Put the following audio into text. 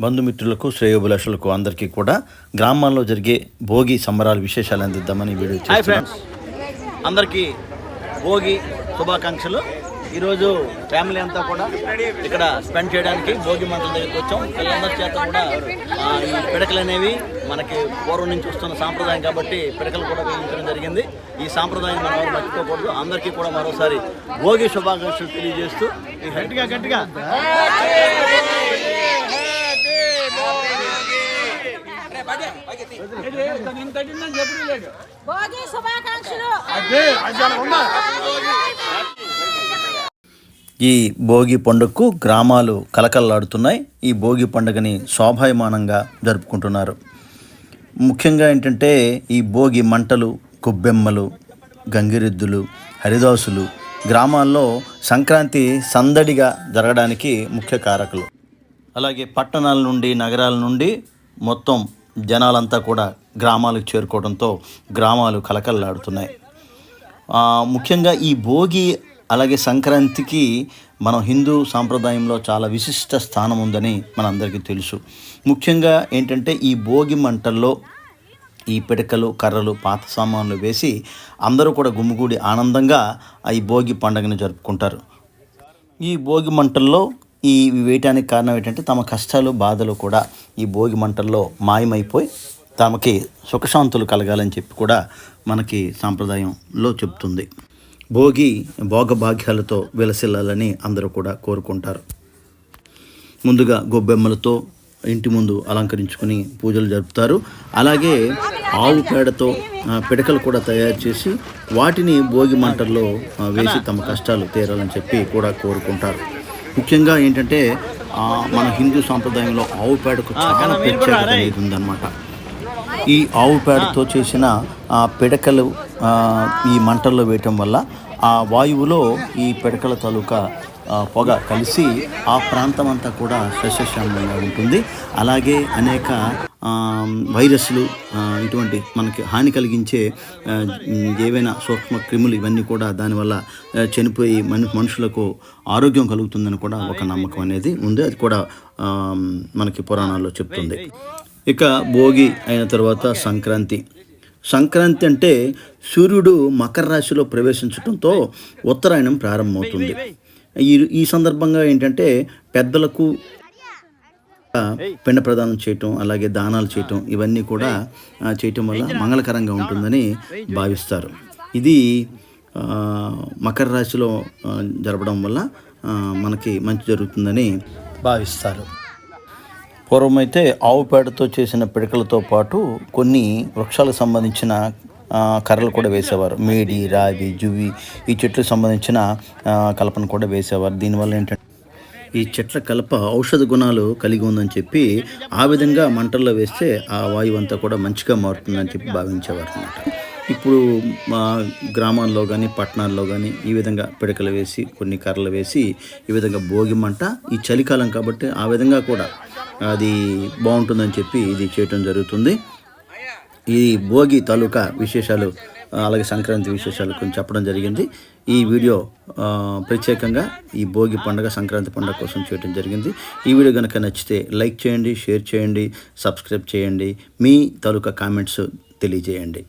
బంధుమిత్రులకు శ్రేయోభిలాషులకు అందరికీ కూడా గ్రామాల్లో జరిగే భోగి సంబరాల విశేషాలు అందిద్దామని వీడియో హాయ్ ఫ్రెండ్స్ అందరికీ భోగి శుభాకాంక్షలు. ఈరోజు ఫ్యామిలీ అంతా కూడా ఇక్కడ స్పెండ్ చేయడానికి భోగి మంటల దగ్గరికి వచ్చాం. పిల్లలందరి చేత కూడా ఆ, ఈ పిడకలు అనేవి మనకి పూర్వం నుంచి వస్తున్న సాంప్రదాయం కాబట్టి పిడకలు కూడా వేయించడం జరిగింది. ఈ సాంప్రదాయం మనం ఎవరు మర్చిపోకూడదు. అందరికీ కూడా మరోసారి భోగి శుభాకాంక్షలు తెలియజేస్తూ ఈ గట్టిగా గట్టిగా భోగి శుభాకాంక్షలు. ఈ భోగి పండుగకు గ్రామాలు కలకల్లాడుతున్నాయి. ఈ భోగి పండుగని శోభాయమానంగా జరుపుకుంటున్నారు. ముఖ్యంగా ఏంటంటే ఈ భోగి మంటలు కొబ్బెమ్మలు గంగిరెద్దులు హరిదాసులు గ్రామాల్లో సంక్రాంతి సందడిగా జరగడానికి ముఖ్య కారకులు. అలాగే పట్టణాల నుండి నగరాల నుండి మొత్తం జనాలంతా కూడా గ్రామాలకు చేరుకోవడంతో గ్రామాలు కలకల్లాడుతున్నాయి. ముఖ్యంగా ఈ భోగి అలాగే సంక్రాంతికి మనం హిందూ సాంప్రదాయంలో చాలా విశిష్ట స్థానం ఉందని మనందరికీ తెలుసు. ముఖ్యంగా ఏంటంటే ఈ భోగి మంటల్లో ఈ పిడకలు కర్రలు పాత సామాన్లు వేసి అందరూ కూడా గుమ్మిగూడి ఆనందంగా ఈ భోగి పండుగను జరుపుకుంటారు. ఈ భోగి మంటల్లో ఈ వేయటానికి కారణం ఏంటంటే తమ కష్టాలు బాధలు కూడా ఈ భోగి మంటల్లో మాయమైపోయి తమకి సుఖశాంతులు కలగాలని చెప్పి కూడా మనకి సాంప్రదాయంలో చెప్తుంది. భోగి భోగభాగ్యాలతో విలసిల్లాలని అందరూ కూడా కోరుకుంటారు. ముందుగా గొబ్బెమ్మలతో ఇంటి ముందు అలంకరించుకుని పూజలు జరుపుతారు. అలాగే ఆవు పేడతో పిడకలు కూడా తయారు చేసి వాటిని భోగి మంటల్లో వేసి తమ కష్టాలు తీరాలని చెప్పి కూడా కోరుకుంటారు. ముఖ్యంగా ఏంటంటే మన హిందూ సాంప్రదాయంలో ఆవు పేడకు చాలా ప్రత్యేకత అనేది ఉందన్నమాట. ఈ ఆవు పేడతో చేసిన ఆ పిడకలు ఈ మంటల్లో వేయటం వల్ల ఆ వాయువులో ఈ పిడకల తాలూకా పొగ కలిసి ఆ ప్రాంతం అంతా కూడా సస్యశ్యామలంగా ఉంటుంది. అలాగే అనేక వైరస్లు ఇటువంటి మనకి హాని కలిగించే ఏవైనా సూక్ష్మ క్రిములు ఇవన్నీ కూడా దానివల్ల చనిపోయి మన మనుషులకు ఆరోగ్యం కలుగుతుందని కూడా ఒక నమ్మకం అనేది ఉంది. అది కూడా మనకి పురాణాల్లో చెప్తుంది. ఇక భోగి అయిన తర్వాత సంక్రాంతి. సంక్రాంతి అంటే సూర్యుడు మకర రాశిలో ప్రవేశించడంతో ఉత్తరాయణం ప్రారంభమవుతుంది. ఈ ఈ సందర్భంగా ఏంటంటే పెద్దలకు పిండ ప్రదానం చేయటం అలాగే దానాలు చేయటం ఇవన్నీ కూడా చేయటం వల్ల మంగళకరంగా ఉంటుందని భావిస్తారు. ఇది మకర రాశిలో జరపడం వల్ల మనకి మంచి జరుగుతుందని భావిస్తారు. పూర్వం అయితే ఆవు పేడతో చేసిన పిడకలతో పాటు కొన్ని వృక్షాలకు సంబంధించిన కర్రలు కూడా వేసేవారు. మేడి రావి జువి ఈ చెట్లకు సంబంధించిన కలపను కూడా వేసేవారు. దీనివల్ల ఏంటంటే ఈ చెట్ల కలప ఔషధ గుణాలు కలిగి ఉందని చెప్పి ఆ విధంగా మంటల్లో వేస్తే ఆ వాయువు అంతా కూడా మంచిగా మారుతుందని చెప్పి భావించేవారు అనమాట ఇప్పుడు మా గ్రామాల్లో కానీ పట్టణాల్లో కానీ ఈ విధంగా పిడకలు వేసి కొన్ని కర్రలు వేసి ఈ విధంగా భోగి మంట ఈ చలికాలం కాబట్టి ఆ విధంగా కూడా అది బాగుంటుందని చెప్పి ఇది చేయటం జరుగుతుంది. ఈ భోగి తాలూకా విశేషాలు అలాగే సంక్రాంతి విశేషాలు కొంచెం చెప్పడం జరిగింది. ఈ వీడియో ప్రత్యేకంగా ఈ భోగి పండుగ సంక్రాంతి పండుగ కోసం చేయడం జరిగింది. ఈ వీడియో కనుక నచ్చితే లైక్ చేయండి షేర్ చేయండి సబ్స్క్రైబ్ చేయండి. మీ తాలూకా కామెంట్స్ తెలియజేయండి.